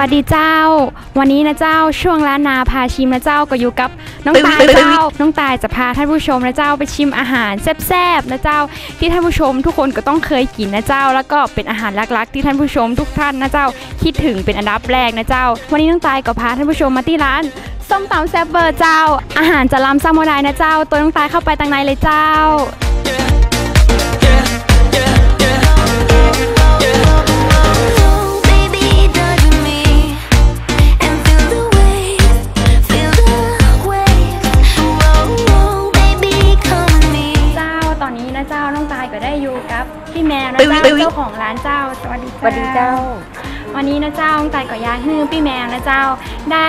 วัสดีเจ้า วันนี้นะเจ้าช่วงร้านนาพาชิมนะเจ้าก็อยู่กับน้องตายเจ้า น้องตายจะพาท่านผู้ชมนะเจ้าไปชิมอาหารแซ่บๆนะเจ้า ที่ท่านผู้ชมทุกคนก็ต้องเคยกินนะเจ้า แล้วก็เป็นอาหารลักๆ ที่ท่านผู้ชมทุกท่านนะเจ้า คิดถึงเป็นอันดับแรกนะเจ้า วันนี้น้องตายก็พาท่านผู้ชมมาที่ร้านส้มตำแซ่บเบอร์เจ้า อาหารจะล้ำซ้ำโมไดนะเจ้า ตัวน้องตายเข้าไปตังในเลยเจ้า เจ้าเจ้าของร้านเจ้า สวัสดีสวัสดีเจ้า วันนี้นะเจ้าน้องตายก็อยากให้พี่แมวนะเจ้า ได้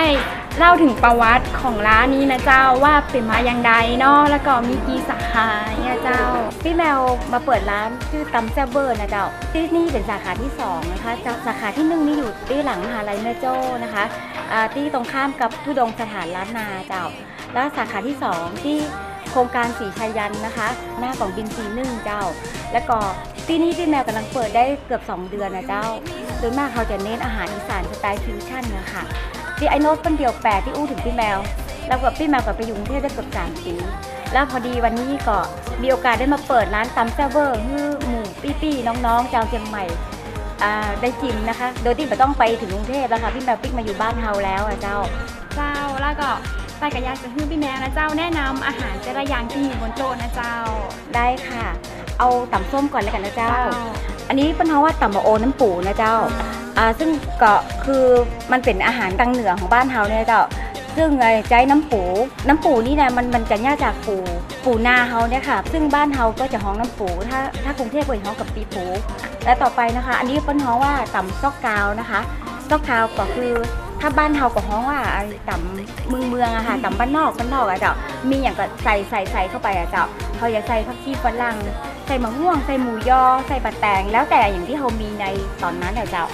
เล่าถึงประวัติของร้านนี้นะเจ้าว่าเป็นมาอย่างใดเนาะแล้วก็มีกี่สาขาเนี่ยเจ้า พี่แมวมาเปิดร้านชื่อตำแซบเบอร์นะเจ้าที่นี่เป็นสาขาที่สองนะคะเจ้าสาขาที่หนึ่งนี่อยู่ที่หลังมหาลัยแม่โจ้นะคะอ่าที่ตรงข้ามกับทุดงค์สถานล้านนาเจ้า แล้วสาขาที่สองที่ โครงการสีชัยยันนะคะ หน้าของบินซีหนึ่งเจ้า แล้วก็ที่นี่พี่แมวกำลังเปิดได้เกือบ 2 เดือนนะเจ้า โดยมากเขาจะเน้นอาหารอีสานสไตล์ฟิวชั่นนะคะที่ไอโนตคนเดียวแปลที่อู้ถึงพี่แมว แล้วกับพี่แมวกับไปอยู่กรุงเทพได้เกือบสามปี แล้วพอดีวันนี้ก็มีโอกาสได้มาเปิดร้านตำแซ่เวอร์ฮือหมู่ปี้ๆน้องๆชาวเชียงใหม่ได้จิมนะคะ โดยที่ไม่ต้องไปถึงกรุงเทพแล้วค่ะพี่แมวปิ๊กมาอยู่บ้านเฮาแล้วอะเจ้า เจ้าแล้วก็ ตายก็อยากจะให้พี่แมวนะเจ้าแนะนำอาหารแต่ละอย่างที่อยู่บนโต๊ะนะเจ้า ได้ค่ะ เอาตำส้มก่อนแล้วกันนะเจ้า อันนี้เป็นเพราะว่าตำบะโอน้ำปูนะเจ้า อ่าซึ่งก็คือมันเป็นอาหารทางเหนือของบ้านเฮาเนี่ยเจ้า ซึ่งไอ้ใจน้ำปู น้ำปูนี่นะมันมันจะย่าจากปู ปูนาเฮาเนี่ยค่ะ ซึ่งบ้านเฮาก็จะฮ้องน้ำปู ถ้าถ้ากรุงเทพก็จะฮ้องกับปีปู และต่อไปนะคะ อันนี้เป็นฮ้องว่าตำซอกกาวนะคะ ซอกกาวก็คือ ถ้าบ้านเฮาก็ฮ้องว่าไอ้ตำเมืองเมืองอะค่ะตำบ้านนอกบ้านนอกอะเจ้ามีอย่างก็ใส่ใส่ใส่เข้าไปอะเจ้าเขาจะใส่ผักชีฝรั่งใส่มะม่วง ใส่หมูยอ ใส่บะแตง แล้วแต่อย่างที่เขามีในตอนนั้นเดี๋ยวเจ้า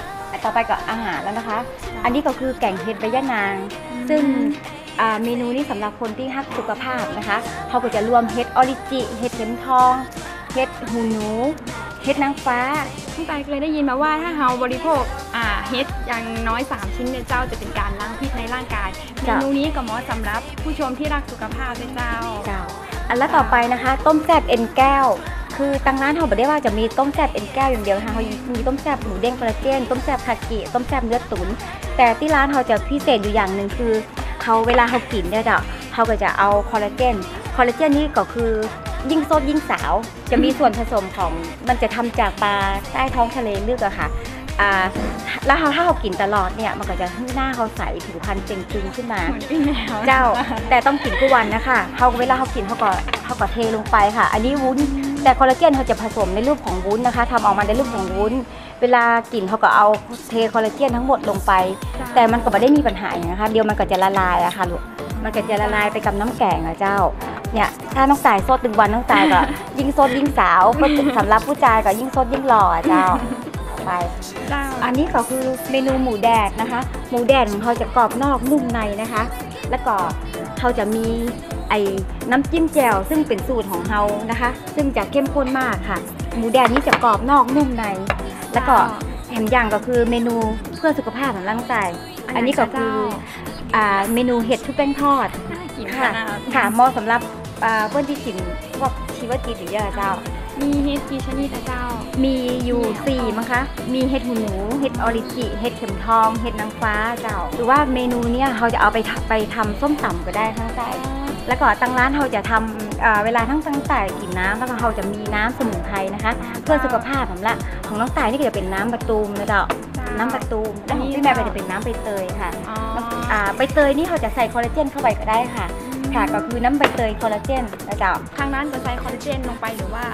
ต่อไปก็อาหารแล้วนะคะ อันนี้ก็คือแกงเห็ดใบยะนาง ซึ่งเมนูนี้สำหรับคนที่รักสุขภาพนะคะ เขาก็จะรวมเห็ดออริจิ เห็ดเข็มทอง เห็ดหูหนู เห็ดนางฟ้าพี่ตายเคยได้ยินมาว่าถ้าเฮาบริโภคอ่า ฮ็ดอย่างน้อย 3 ชิ้นเนี่ยเจ้าจะเป็นการล้างพิษในร่างกายเมจ้ะนูนี้ก็เหมาะสำหรับผู้ชมที่รักสุขภาพด้วยเจ้า เจ้า อันแล้วต่อไปนะคะ ต้มแซ่บเอ็นแก้ว คือตังร้านเขาบอกได้ว่าจะมีต้มแซ่บเอ็นแก้วอย่างเดียวนะคะเขามีต้มแซ่บหมูเด้งคอลลาเจน ต้มแซ่บคากิ ต้มแซ่บเนื้อตุ๋นแต่ที่ร้านเขาจะพิเศษอยู่อย่างหนึ่งคือเขาเวลาเขากินเนี่ยเจ้าเขาก็จะเอาคอลลาเจน คอลลาเจนนี่ก็คือยิ่งสดยิ่งสาว จะมีส่วนผสมของมันจะทำจากปลาใต้ท้องทะเลลึกอะค่ะอ่า แล้วเขาถ้าเขากินตลอดเนี่ยมันก็จะให้หน้าเขาใสผิวพรรณเปล่งปลึงขึ้นมาเหมือนพี่แมวเจ้าแต่ต้องกินทุกวันนะคะเขาเวลาเขากินเขาก็เขาก็เทลงไปค่ะ อันนี้วุ้น แต่คอลลาเจนเขาจะผสมในรูปของวุ้นนะคะทำออกมาในรูปของวุ้น เวลากินเขาก็เอาเทคอลลาเจนทั้งหมดลงไป แต่มันก็ไม่ได้มีปัญหาอย่างนะคะเดียวมันก็จะละลายอะค่ะลูกมันก็จะละลายไปกับน้ำแกงอะเจ้าเนี่ยถ้าน้องตายสดตึงวันน้องตายก็ยิ่งสดยิ่งสาวเพื่อสำหรับผู้ชายก็ยิ่งสดยิ่งหล่ออะเจ้า ไปเจ้าอันนี้ก็คือเมนูหมูแดดนะคะ หมูแดดของเขาจะกรอบนอกนุ่มในนะคะ แล้วก็เขาจะมีไอ้น้ำจิ้มแจ่วซึ่งเป็นสูตรของเขานะคะ ซึ่งจะเข้มข้นมากค่ะ หมูแดดนี่จะกรอบนอกนุ่มใน แล้วก็แถมอย่างก็คือเมนูเพื่อสุขภาพของร่างกายอันนี้ก็คืออ่าเมนูเห็ดชุบแป้งทอดน่ากินค่ะขนาดค่ะเหมาะสำหรับอ่าเพื่อนที่กินพวกชีวจิตหรือเยอะเจ้า มีเฮ็ดกี่ชนิดนะเจ้า มีอยู่สี่มั้งคะ มีเห็ดหูหนู เห็ดออริจิ เห็ดเข็มทอง เห็ดนางฟ้าเจ้า หรือว่าเมนูเนี้ยเขาจะเอาไปทำไปทำส้มตำก็ได้ทั้งใจแล้วก็ทางร้านเขาจะทำเอ่อเวลาทั้งตั้งแต่กินน้ำแล้วก็เขาจะมีน้ำสมุนไพรนะคะ เพื่อสุขภาพสำหรับของน้องตายนี่ก็จะเป็นน้ำประตูมนะเจ้า น้ำประตูมแล้วของพี่แม่ก็จะเป็นน้ำใบเตยค่ะ อ๋ออ่าใบเตยนี่เขาจะใส่คอลลาเจนเข้าไปก็ได้ค่ะ ค่ะก็คือน้ำใบเตยคอลลาเจนนะเจ้า ทางร้านจะใช้คอลลาเจนลงไปหรือว่า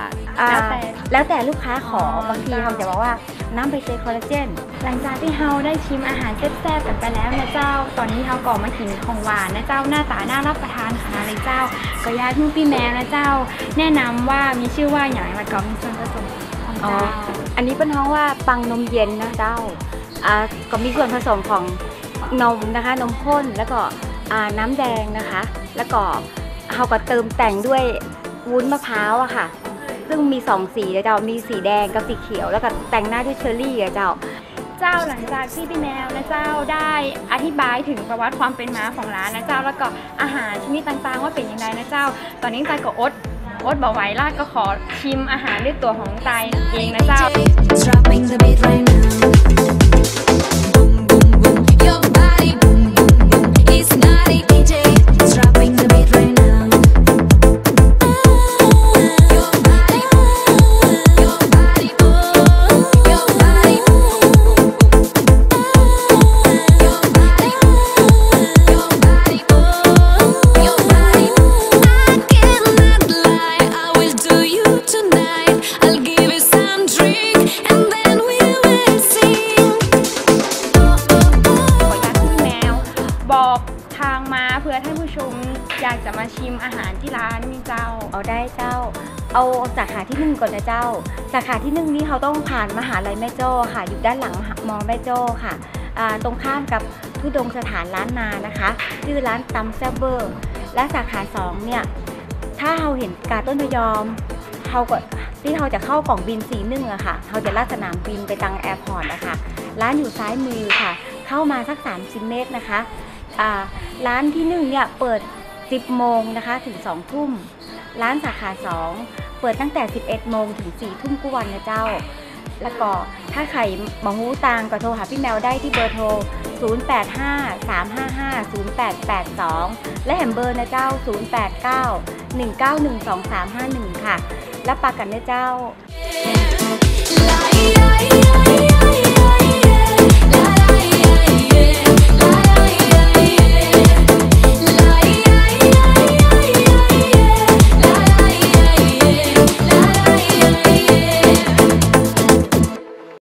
อ่า แล้วแต่ แล้วแต่ลูกค้าขออ๋อบางทีเขาจะบอกว่าน้ำใบเตยคอลลาเจน หลังจากที่เฮาได้ชิมอาหารแซ่บๆกันไปแล้วนะเจ้า ตอนนี้เฮาก็มากินของหวานนะเจ้าหน้าตาน่ารับประทานขนาดเลยเจ้า ก็อยากให้พี่แมวนะเจ้า แนะนำว่ามีชื่อว่าอย่างแล้วก็มีส่วนผสมของอ๋อ เจ้าอันนี้เป็นเพราะว่าปังนมเย็นนะเจ้าอ่าก็มีส่วนผสมของนมนะคะ นมข้นแล้วก็อ่า น้ำแดงนะคะ แล้วก็เขาก็เติมแต่งด้วยวุ้นมะพร้าวอะค่ะ ซึ่งมีสองสีนะเจ้ามีสีแดงกับสีเขียว แล้วก็แต่งหน้าด้วยเชอร์รี่อะเจ้าเจ้าหลังจากที่พี่แมวนะเจ้าได้อธิบายถึงประวัติความเป็นมาของร้านนะเจ้าแล้วก็อาหารชนิดต่างๆ ว่าเป็นยังไงนะเจ้า ตอนนี้ตายก็อดอดบ่ไหวละก็ขอชิมอาหารด้วยตัวของตายเองนะเจ้า เอาได้เจ้า เอาสาขาที่หนึ่งก่อนนะเจ้า สาขาที่หนึ่งนี่เขาต้องผ่านมหาลัยแม่โจ้ค่ะ อยู่ด้านหลังมอแม่โจ้ค่ะตรงข้ามกับทุดงสถานร้านนานะคะชื่อร้านตำแซบเบอร์และสาขาสองเนี่ยถ้าเราเห็นกาต้นพยอมเขาก็ที่เขาจะเข้ากล่องบินสีหนึ่งอะค่ะเขาจะลาดสนามบินไปตังแอร์พอร์ตอะคะร้านอยู่ซ้ายมือค่ะ เข้ามาสัก 30 เมตรนะคะร้านที่หนึ่งเนี่ยเปิด 10 โมงนะคะถึง 2 ทุ่ม ร้านสาขา 2 เปิดตั้งแต่ 11 โมงถึง 4 ทุ่มกุวันนะเจ้า แล้วก็ถ้าใครมาหูตางก็โทรหาพี่แมวได้ที่เบอร์โทร 0853550882 และแหมเบอร์นะเจ้า 089 1912351 ค่ะ และปากกันนะเจ้า